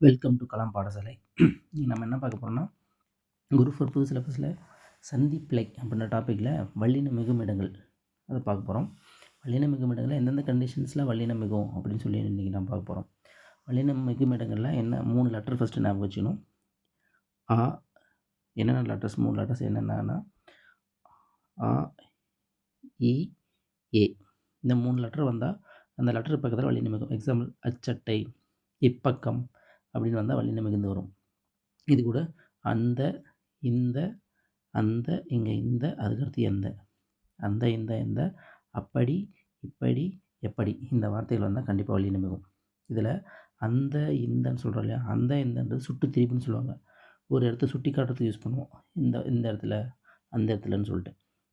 Welcome to Kalam பாடசாலை நம்ம என்ன பார்க்க போகிறோம்னா குரு ஃபோர் புது சிலபஸில் சந்திப்பிழை அப்படின்ற டாப்பிக்கில் வல்லின மிகும் இடங்கள் அதை பார்க்க போகிறோம் வல்லின மிகும் இடங்களில் எந்தெந்த கண்டிஷன்ஸில் வல்லின மிகும் அப்படின்னு சொல்லி இன்றைக்கி நம்ம பார்க்க போகிறோம் வல்லின மிகும் இடங்களில் என்ன மூணு லெட்டர் ஃபஸ்ட்டு ஞாபகம் வச்சுக்கணும். ஆ என்னென்ன லெட்டர்ஸ் மூணு லெட்டர்ஸ் என்னென்னா ஆ இ ஏ. இந்த மூணு லெட்டர் வந்தால் அந்த லெட்டர் பக்கத்தில் வல்லின மிகும். எக்ஸாம்பிள் அச்சட்டை இப்பக்கம் அப்படின்னு வந்தால் வல்லின மிகுந்து வரும். இது கூட அந்த இந்த அந்த இங்கே இந்த அதுக்கடுத்து எந்த. அந்த இந்த எந்த அப்படி இப்படி எப்படி. இந்த வார்த்தைகள் வந்தால் கண்டிப்பாக வல்லின மிகும் இதில் அந்த இந்தன்னு சொல்கிறோம் இல்லையா? அந்த இந்தன்றது சுட்டு திரிப்புன்னு சொல்லுவாங்க. ஒரு இடத்த சுட்டி காட்டுறதுக்கு யூஸ் பண்ணுவோம். இந்த இந்த இடத்துல அந்த இடத்துலன்னு சொல்லிட்டு.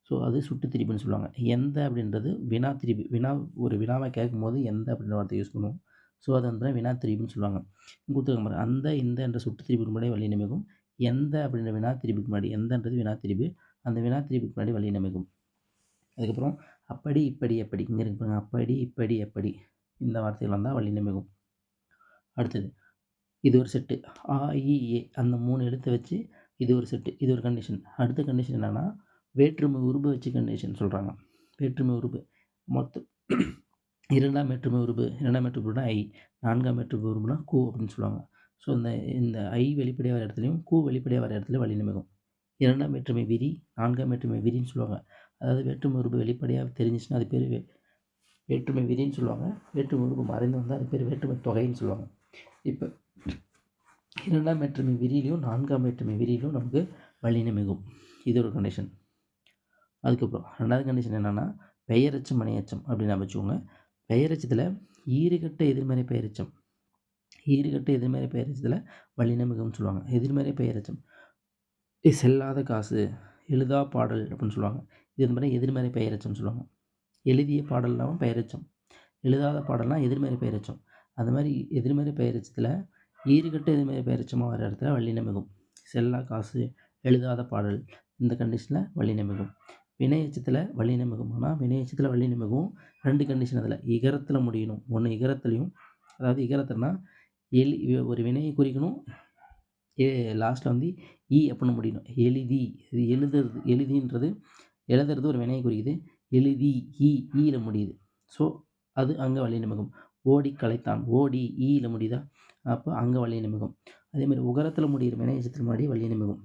ஸோ அது சுட்டு திரிப்புன்னு சொல்லுவாங்க. எந்த அப்படின்றது வினா திரிப்பு வினா ஒரு வினாவை கேட்கும்போது எந்த அப்படின்ற வார்த்தை யூஸ் பண்ணுவோம். ஸோ அது வந்து வினா திரிபுன்னு சொல்லுவாங்க கொடுத்துருக்க மாதிரி அந்த இந்த என்ற சுட்டு திரிப்புக்கு முன்னாடி வழி நிமிக்கும் எந்த அப்படின்ற வினா திரிப்புக்கு முன்னாடி எந்தன்றது வினா திரிப்பு அந்த வினா திரிப்புக்கு முன்னாடி வழி நிமிக்கும் அதுக்கப்புறம் அப்படி இப்படி எப்படி இங்கே இருக்கு பாருங்க. அப்படி இப்படி எப்படி இந்த வார்த்தைகள் வந்தால் வழி நிமிக்கும் அடுத்தது இது ஒரு செட்டு. ஆ இ ஏ. அந்த மூணு எழுத்தை வச்சு இது ஒரு செட்டு. இது ஒரு கண்டிஷன் அடுத்த கண்டிஷன் என்னென்னா வேற்றுமை உருபு வச்சு கண்டிஷன் சொல்கிறாங்க வேற்றுமை உருபு மொத்தம் இரண்டாம் வேற்றுமை உருபு இரண்டாம் வேற்றுமை உருபுனா ஐ நான்காம் வேற்றுமை உருபுனா கூ அப்படின்னு சொல்லுவாங்க. ஸோ இந்த இந்த ஐ வெளிப்படையாக வர இடத்துலையும் கூ வெளிப்படையாக வர இடத்துல வழி நிமிகும் இரண்டாம் வேற்றுமை விரி நான்காம் வேற்றுமை விரின்னு சொல்லுவாங்க. அதாவது வேற்றுமை உருபு வெளிப்படையாக தெரிஞ்சிச்சுன்னா அது பேர் வேற்றுமை விரின்னு சொல்லுவாங்க. வேற்றுமை உருபு மறைந்து வந்தால் அது பேர் வேற்றுமை தொகைன்னு சொல்லுவாங்க. இப்போ இரண்டாம் வேற்றுமை விரியிலையும் நான்காம் வேற்றுமை விரியிலும் நமக்கு வழி மிகும் இது ஒரு கண்டிஷன் அதுக்கப்புறம் ரெண்டாவது கண்டிஷன் என்னென்னா பெயரச்சம் மணியச்சம் அப்படின்னு வச்சுக்கோங்க. பெயரச்சத்தில் ஈறுகட்ட எதிர்மறை பெயரச்சம். ஈறுகட்ட எதிர்மறை பெயரச்சத்தில் வல்லினமிகம்னு சொல்லுவாங்க. எதிர்மறை பெயரச்சம். செல்லாத காசு எழுதா பாடல் அப்படின்னு சொல்லுவாங்க. இது மாதிரி எதிர்மறை பெயரச்சம் சொல்லுவாங்க. எழுதிய பாடல்லாம் பெயரச்சம். எழுதாத பாடல்னால் எதிர்மறை பெயரச்சம். அந்த மாதிரி எதிர்மறை பெயரச்சத்தில் ஈறுகட்ட எதிர்மறை பெயரச்சமாக வர இடத்துல வல்லினமிகும். செல்லா காசு எழுதாத பாடல். இந்த கண்டிஷனில் வல்லினமிகும். வினையச்சத்தில் வழி மிகுமானால் வினையச்சத்தில் வழி மிகவும் ரெண்டு கண்டிஷன் அதில். இகரத்தில் முடியணும். ஒன்று இகரத்துலையும் அதாவது இகரத்துலனா எலி ஒரு வினையை குறிக்கணும். ஏ லாஸ்ட்டில் வந்து ஈ அப்படின்னு முடியணும். எழுதி. இது எழுதுறது எழுதின்றது எழுதுறது ஒரு வினையை குறிக்குது. எழுதி இ ஈயில் முடியுது. ஸோ அது அங்கே வழி நிமிகம் ஓடி கலைத்தான் ஓடி ஈயில் முடியுதா? அப்போ அங்கே வழி நிமிகம் அதேமாதிரி உகரத்தில் முடிகிற வினையச்சத்தில் முன்னாடி வழி நிமிகம்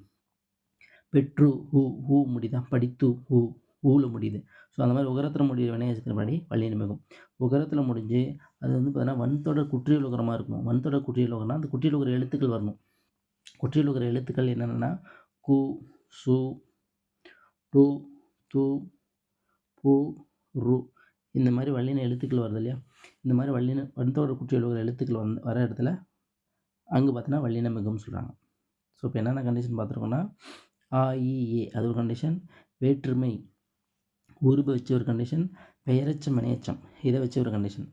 பெற்று ஹூ ஹூ முடிதான் படித்து ஹூ ஊவில் முடியுது. ஸோ அந்த மாதிரி உகரத்தில் முடிய வினையச்சத்தின் படி வள்ளி நிமிகம் உகரத்தில் முடிஞ்சு அது வந்து பார்த்தீங்கன்னா வன்தொடர் குற்றியல் உகரமாக இருக்கும் வன்தொடர் குற்றியல் உகரம்னா அந்த குற்றியல் உகர எழுத்துக்கள் வரணும். குற்றியல் உகர எழுத்துக்கள் என்னென்னா கு சு டு து பு ரு. இந்த மாதிரி வள்ளின எழுத்துக்கள் வருது இல்லையா? இந்த மாதிரி வள்ளின வன்தொடர் குற்றியல் உகர எழுத்துக்கள் வந்து வர இடத்துல அங்கே பார்த்தீங்கன்னா வள்ளின மிகம்னு சொல்கிறாங்க ஸோ இப்போ என்னென்ன கண்டிஷன் பார்த்துருக்கோன்னா ஆ இ ஏ அது ஒரு கண்டிஷன் வேற்றுமை உருபை வச்சு ஒரு கண்டிஷன் பெயரச்சம் மனையச்சம் இதை வச்சு ஒரு கண்டிஷன்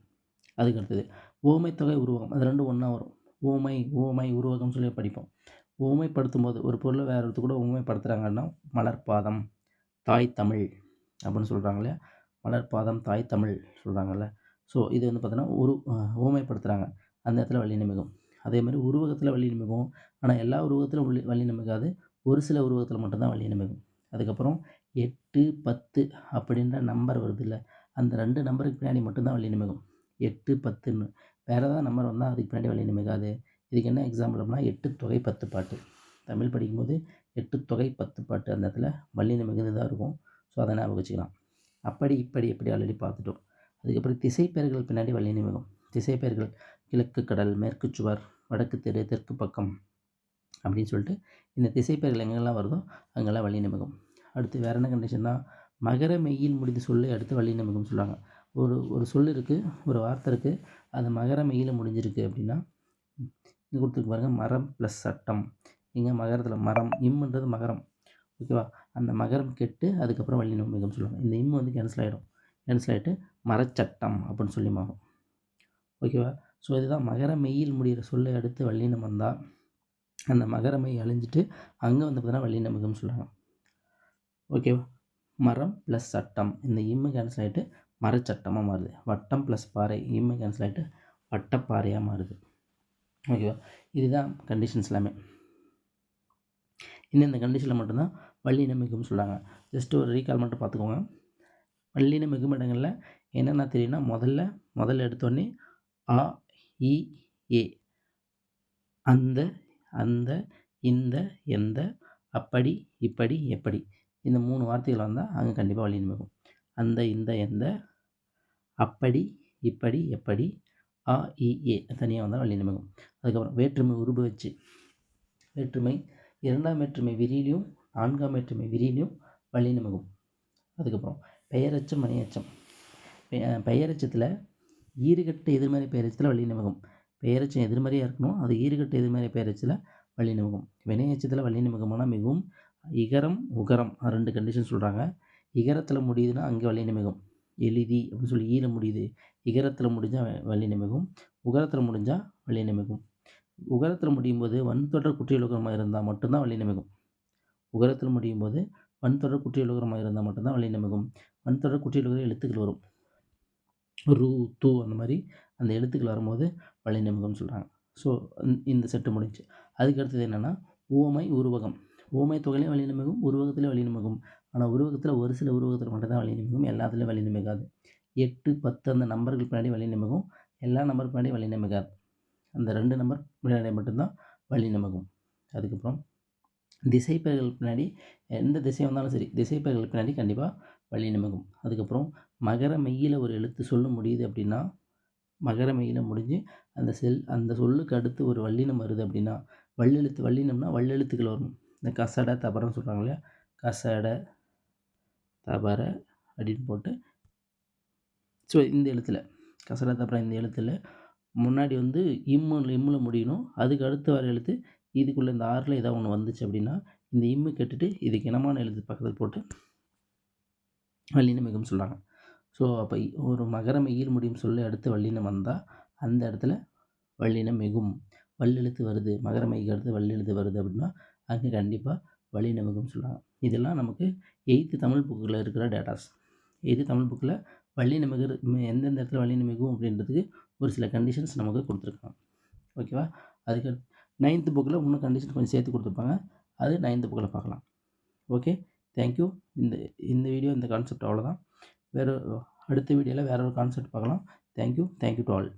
அதுக்கு அடுத்தது ஓமை தொகை உருவகம். அது ரெண்டும் ஒன்றா வரும். ஓமை ஓமை உருவகம் சொல்லி படிப்போம். ஓமைப்படுத்தும் போது ஒரு பொருளை வேறு ஒருத்தர் கூட ஓமைப்படுத்துகிறாங்கன்னா மலர்பாதம் தாய் தமிழ் அப்படின்னு சொல்கிறாங்க இல்லையா? மலர்பாதம் தாய் தமிழ் சொல்கிறாங்கல்ல ஸோ இது வந்து பார்த்தீங்கன்னா உரு ஓமைப்படுத்துகிறாங்க அந்த இடத்துல வள்ளி நிமிகம் அதே மாதிரி உருவகத்தில் வள்ளி நிமிகம் ஆனால் எல்லா உருவகத்திலும் வள்ளி வள்ளி நிமிகாது ஒரு சில உருவகத்தில் மட்டும்தான் வள்ளி நிமிக்கும் அதுக்கப்புறம் எட்டு பத்து அப்படின்ற நம்பர் வருது இல்லை அந்த ரெண்டு நம்பருக்கு பின்னாடி மட்டும்தான் வழி நிமிகம் எட்டு பத்துன்னு. வேறு ஏதாவது நம்பர் வந்தால் அதுக்கு பின்னாடி வழி நிமிகாது இதுக்கு என்ன எக்ஸாம்பிள் அப்படின்னா எட்டு தொகை பத்து பாட்டு. தமிழ் படிக்கும்போது எட்டு தொகை பத்து பாட்டு அந்த இடத்துல வள்ளி நிமிகுந்து தான் இருக்கும். ஸோ அதை ஞாபகம் வச்சுக்கலாம். அப்படி இப்படி எப்படி ஆல்ரெடி பார்த்துட்டோம். அதுக்கப்புறம் திசைப்பெயர்கள் பின்னாடி வள்ளி நிமிகம் திசைப்பெயர்கள் கிழக்கு கடல் மேற்கு சுவர் வடக்கு தெரு தெற்கு பக்கம். அப்படின்னு சொல்லிட்டு இந்த திசைப்பெயர்கள் எங்கெல்லாம் வருதோ அங்கெல்லாம் வழி நிமிகம் அடுத்து வேறு என்ன கண்டிஷன்னா மகர மெய்யில் முடிந்த சொல்லை அடுத்து வழி நமக்குன்னு சொல்லுவாங்க. ஒரு ஒரு சொல் இருக்குது ஒரு வார்த்தை இருக்குது அது மகர மெய்யில் முடிஞ்சிருக்கு அப்படின்னா இங்கே கொடுத்துருக்கு பாருங்கள் மரம் ப்ளஸ் சட்டம். இங்கே மகரத்தில் மரம் இம்முன்றது மகரம். ஓகேவா அந்த மகரம் கெட்டு அதுக்கப்புறம் வள்ளி நம்பிக்கைன்னு சொல்லுவாங்க. இந்த இம்மு வந்து கேன்சல் ஆகிடும் கேன்சல் ஆகிட்டு மரச்சட்டம் அப்படின்னு சொல்லி மாறும். ஓகேவா ஸோ இதுதான் மகர மெய்யில் முடிகிற சொல்லை அடுத்து வள்ளினம் வந்தால் அந்த மகரமை அழிஞ்சிட்டு அங்கே வந்து பார்த்தீங்கன்னா வள்ளி சொல்கிறாங்க ஓகேவா மரம் ப்ளஸ் சட்டம். இந்த இம்மை கேன்சல் ஆகிட்டு மரச்சட்டமாக மாறுது. வட்டம் ப்ளஸ் பாறை. இம்மை கேன்சல் ஆகிட்டு வட்டப்பாறையாக மாறுது. ஓகேவா இதுதான் கண்டிஷன்ஸ் எல்லாமே. இந்தந்த கண்டிஷனில் மட்டும்தான் வல்லின சொல்கிறாங்க ஜஸ்ட் ஒரு ரீகால் மட்டும் பார்த்துக்கோங்க. வல்லின இடங்களில் என்னென்ன தெரியும்னா முதல்ல முதல்ல எடுத்தோடனே ஆ இ ஏ. அந்த அந்த இந்த எந்த அப்படி இப்படி எப்படி. இந்த மூணு வார்த்தைகள் வந்தால் அங்கே கண்டிப்பாக வழி நிமிக்கும் அந்த இந்த எந்த அப்படி இப்படி எப்படி ஆ இ ஏ தனியாக வந்தால் வழி நிமிக்கும் அதுக்கப்புறம் வேற்றுமை உருபு வச்சு வேற்றுமை இரண்டாம் வேற்றுமை விரியிலையும் நான்காம் வேற்றுமை விரியிலையும் வழி நிமிகும் அதுக்கப்புறம் பெயரச்சம் மணியச்சம். பெ- பெயரச்சத்தில் ஈறுகட்ட எதிர்மறை பெயரச்சத்தில் வழி நிமிகும் பெயரச்சம் எதிர்மறையாக இருக்கணும். அது ஈறுகட்ட எதிர்மறை பெயரச்சில் வள்ளிநிமுகம். வினையச்சத்தில் வள்ளிநிமுகம்னா மிகவும் இகரம் உகரம். ரெண்டு கண்டிஷன் சொல்கிறாங்க இகரத்தில் முடியுதுன்னா அங்கே வள்ளிநிமிகம். மிகும் எளிதி அப்படின்னு சொல்லி ஈர முடியுது. இகரத்தில் முடிஞ்சால் வல்லினம் உகரத்தில் முடிஞ்சால் வல்லினம் உகரத்தில் முடியும் போது வன்தொடர் குற்றியலுகரமாக இருந்தால் மட்டும்தான் வல்லினம் உகரத்தில் முடியும் போது வன்தொடர் குற்றியலுகரமாக இருந்தால் மட்டும்தான் வல்லினம் மிகும் வன்தொடர் குற்றியலுகர எழுத்துக்கள் வரும். ரூ தூ அந்த மாதிரி அந்த எழுத்துக்கள் வரும்போது வல்லினமிகம்னு சொல்கிறாங்க ஸோ இந்த செட்டு முடிஞ்சு. அதுக்கு அடுத்தது என்னென்னா ஓமை உருவகம். ஓமை தொகையிலையும் வல்லினமிகும் உருவகத்திலே வல்லினமிகும் ஆனால் உருவகத்தில் ஒரு சில உருவகத்தில் மட்டும்தான் வல்லினமிகும் எல்லாத்துலேயும் வல்லினமிகாது எட்டு பத்து அந்த நம்பர்கள் பின்னாடி வல்லினமிகும் எல்லா நம்பர் பின்னாடி வல்லினமிகாது அந்த ரெண்டு நம்பர் பின்னாடி மட்டும்தான் வல்லினமிகும் அதுக்கப்புறம் திசைப்பெயர்கள் பின்னாடி எந்த திசை வந்தாலும் சரி திசைப்பெயர்கள் பின்னாடி கண்டிப்பாக வழி வல்லினமிகும் அதுக்கப்புறம் மகர மெய்யில் ஒரு எழுத்து சொல்ல முடியுது அப்படின்னா மகர முடிஞ்சு அந்த செல் அந்த சொல்லுக்கு அடுத்து ஒரு வல்லினம் வருது அப்படின்னா வல்லெழுத்து வல்லினம்னா வல்லெழுத்துக்கள் வரும். இந்த கசட தபரம்னு சொல்கிறாங்க இல்லையா? கசட தபர அப்படின்னு போட்டு ஸோ இந்த எழுத்தில் கசட தபர இந்த எழுத்தில் முன்னாடி வந்து இம்மு இம்மில் முடியணும். அதுக்கு அடுத்து வர எழுத்து இதுக்குள்ளே இந்த ஆறில் ஏதாவது ஒன்று வந்துச்சு அப்படின்னா இந்த இம்மு கெட்டுட்டு இதுக்கு இனமான எழுத்து பக்கத்தில் போட்டு வல்லினம் மிகும் சொல்கிறாங்க ஸோ அப்போ ஒரு மகர ஈர் முடியும் சொல்லி அடுத்து வல்லினம் வந்தால் அந்த இடத்துல வல்லினம் மிகும். வல்லெழுத்து வருது மகரமைக்கு மெய்க்கு அடுத்து வல்லெழுத்து வருது அப்படின்னா அங்கே கண்டிப்பாக வல்லினம் மிகும் இதெல்லாம் நமக்கு எயித்து தமிழ் புக்கில் இருக்கிற டேட்டாஸ். எயித்து தமிழ் புக்கில் வள்ளின மிகு எந்தெந்த இடத்துல வல்லினம் மிகும் அப்படின்றதுக்கு ஒரு சில கண்டிஷன்ஸ் நமக்கு கொடுத்துருக்காங்க. ஓகேவா அதுக்கு நைன்த்து புக்கில் இன்னும் கண்டிஷன் கொஞ்சம் சேர்த்து கொடுத்துருப்பாங்க. அது நைன்த்து புக்கில் பார்க்கலாம். ஓகே தேங்க்யூ இந்த இந்த வீடியோ இந்த கான்செப்ட் அவ்வளோதான் வேறு அடுத்த வீடியோவில் வேறு ஒரு கான்செப்ட் பார்க்கலாம் தேங்க்யூ தேங்க்யூ டு ஆல்